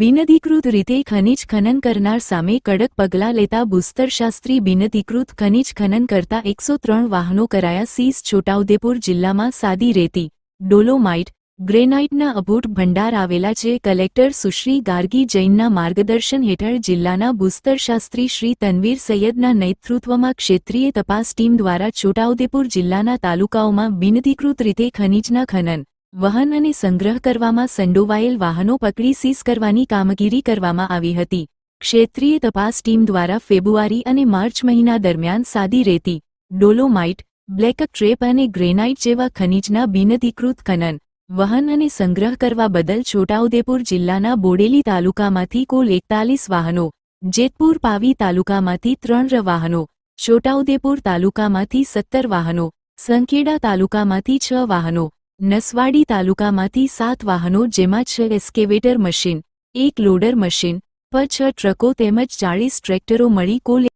બિનઅધિકૃત રીતે ખનિજ ખનન કરનાર સામે કડક પગલાં લેતા ભૂસ્તરશાસ્ત્રી બિનઅધિકૃત ખનિજ ખનન કરતા એકસો ત્રણ વાહનો કરાયા સીઝ છોટાઉદેપુર જિલ્લામાં સાદી રેતી, ડોલોમાઇટ, ગ્રેનાઇટના અભૂટ ભંડાર આવેલા છે. કલેક્ટર સુશ્રી ગાર્ગી જૈનના માર્ગદર્શન હેઠળ જિલ્લાના ભૂસ્તરશાસ્ત્રી શ્રી તનવીર સૈયદના નેતૃત્વમાં ક્ષેત્રીય તપાસ ટીમ દ્વારા છોટાઉદેપુર જિલ્લાના તાલુકાઓમાં બિનઅધિકૃત રીતે ખનિજના ખનન વહન અને સંગ્રહ કરવામાં સંડોવાયેલ વાહનો પકડી સીઝ કરવાની કામગીરી કરવામાં આવી હતી. ક્ષેત્રીય તપાસ ટીમ દ્વારા ફેબ્રુઆરી અને માર્ચ મહિના દરમિયાન સાદી રેતી, ડોલોમાઇટ, બ્લેક ટ્રેપ અને ગ્રેનાઇટ જેવા ખનિજના બિનઅધિકૃત ખનન, વહન અને સંગ્રહ કરવા બદલ છોટાઉદેપુર જિલ્લાના બોડેલી તાલુકામાંથી કુલ એકતાલીસ વાહનો, જેતપુર પાવી તાલુકામાંથી ત્રણ વાહનો, છોટાઉદેપુર તાલુકામાંથી સત્તર વાહનો, સંખેડા તાલુકામાંથી છ વાહનો નસવાડી તાલુકામાંથી સાત વાહનો, જેમાં છ એસ્કેવેટર મશીન, એક લોડર મશીન, પર છ ટ્રકો તેમજ ચાળીસ ટ્રેક્ટરો મળી કુલ